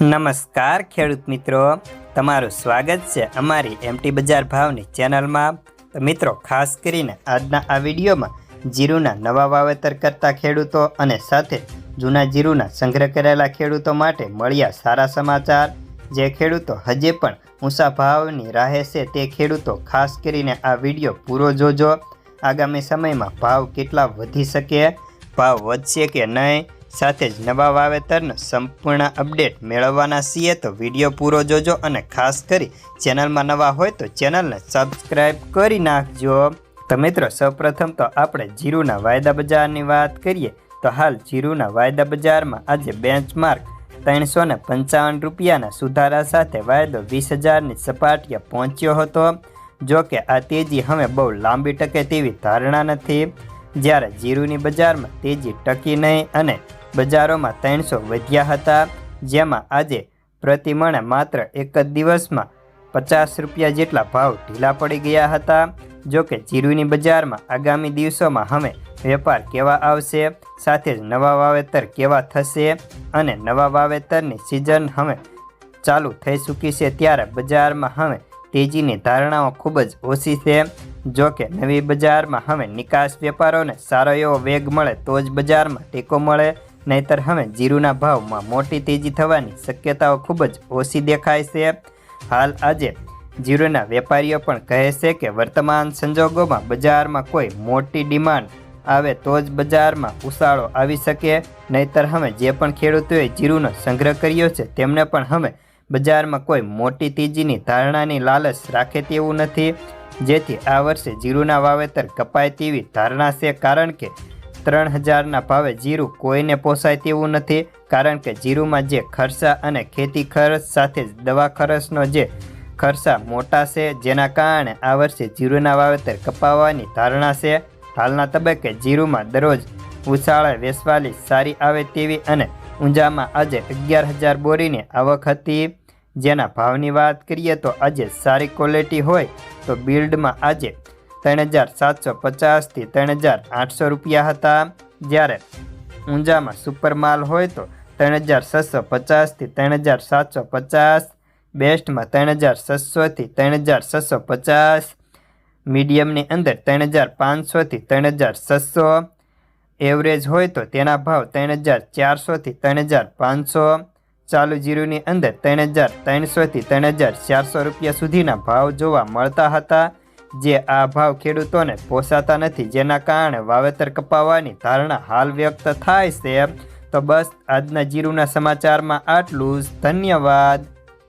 નમસ્કાર, ખેડૂત મિત્રો. તમારું સ્વાગત છે અમારી એમટી બજાર ભાવની ચેનલમાં. મિત્રો, ખાસ કરીને આજના આ વિડીયોમાં જીરુના નવા વાવેતર કરતા ખેડૂતો અને સાથે જૂના જીરુના સંગ્રહ કરેલા ખેડૂતો માટે મળ્યા સારા સમાચાર. જે ખેડૂતો હજે પણ ઊંચા ભાવની રાહે છે તે ખેડૂતો ખાસ કરીને આ વીડિયો પૂરો જોજો. આગામી સમયમાં ભાવ કેટલા વધી શકે, ભાવ વધશે કે નહીં સાથે જ નવા વાવેતરનો સંપૂર્ણ અપડેટ મેળવવાના છીએ તો વીડિયો પૂરો જોજો અને ખાસ કરી ચેનલમાં નવા હોય તો ચેનલને સબસ્ક્રાઈબ કરી નાખજો. તો મિત્રો, સૌપ્રથમ તો આપણે જીરુના વાયદા બજારની વાત કરીએ તો હાલ જીરુના વાયદા બજારમાં આજે બેન્ચમાર્ક ત્રણસો ને પંચાવન રૂપિયાના સુધારા સાથે વાયદો વીસ હજારની સપાટીએ પહોંચ્યો હતો. જો કે આ તેજી હવે બહુ લાંબી ટકે તેવી ધારણા નથી. જ્યારે જીરુની બજારમાં તેજી ટકી નહીં અને બજારોમાં ત્રણસો વધ્યા હતા. જેમાં આજે પ્રતિમણે માત્ર એક જ દિવસમાં પચાસ રૂપિયા જેટલા ભાવ ઢીલા પડી ગયા હતા. જોકે જીરુની બજારમાં આગામી દિવસોમાં હવે વેપાર કેવા આવશે, સાથે જ નવા વાવેતર કેવા થશે અને નવા વાવેતરની સિઝન હવે ચાલુ થઈ ચૂકી છે ત્યારે બજારમાં હવે તેજીની ધારણાઓ ખૂબ જ ઓછી છે. જો કે નવી બજારમાં હવે નિકાસ વેપારોને સારો એવો વેગ મળે તો જ બજારમાં ટેકો મળે. નહીતર હવે જીરુના ભાવમાં મોટી તેજી થવાની શક્યતાઓ ખૂબ જ ઓછી દેખાય છે. હાલ આજે જીરુના વેપારીઓ પણ કહે છે કે વર્તમાન સંજોગોમાં બજારમાં કોઈ મોટી ડિમાન્ડ આવે તો જ બજારમાં ઉછાળો આવી શકે. નહીતર હવે જે પણ ખેડૂતોએ જીરુનો સંગ્રહ કર્યો છે તેમને પણ હવે બજારમાં કોઈ મોટી તેજીની ધારણાની લાલચ રાખે તેવું નથી. જેથી આ વર્ષે જીરુના વાવેતર કપાય તેવી ધારણા છે કારણ કે ત્રણ હજારના ભાવે જીરું કોઈને પોસાય તેવું નથી, કારણ કે જીરુમાં જે ખર્ચા અને ખેતી ખર્ચ સાથે દવા ખર્ચનો જે ખર્ચા મોટા છે, જેના કારણે આ વર્ષે જીરુના વાવેતર કપાવવાની ધારણા છે. હાલના તબક્કે જીરુમાં દરરોજ ઉછાળે વેસવાલી સારી આવે તેવી અને ઊંઝામાં આજે અગિયાર હજાર બોરીની આવક હતી. જેના ભાવની વાત કરીએ તો આજે સારી ક્વોલિટી હોય તો બિલ્ડમાં આજે ત્રણ હજાર સાતસો પચાસથી ત્રણ હજાર આઠસો રૂપિયા હતા જ્યારે ઊંઝામાં સુપર માલ હોય તો ત્રણ હજાર છસો પચાસથી ત્રણ હજાર સાતસો પચાસ બેસ્ટમાં ત્રણ હજાર છસોથી ત્રણ હજાર છસો પચાસ મીડિયમની અંદર ત્રણ હજાર પાંચસોથી ત્રણ હજાર છસો એવરેજ હોય તો તેના ભાવ ત્રણ હજાર ચારસોથી ત્રણ હજાર પાંચસો ચાલુ જીરુની અંદર ત્રણ હજાર ત્રણસોથી ત્રણ હજાર ચારસો રૂપિયા સુધીના ભાવ જોવા મળતા હતા જે આ ભાવ ખેડૂતોને પોસાતા નથી, જેના કારણે વાવેતર કપાવવાની ધારણા હાલ વ્યક્ત થાય છે. તો બસ આજના જીરુના સમાચારમાં આટલું જ. ધન્યવાદ.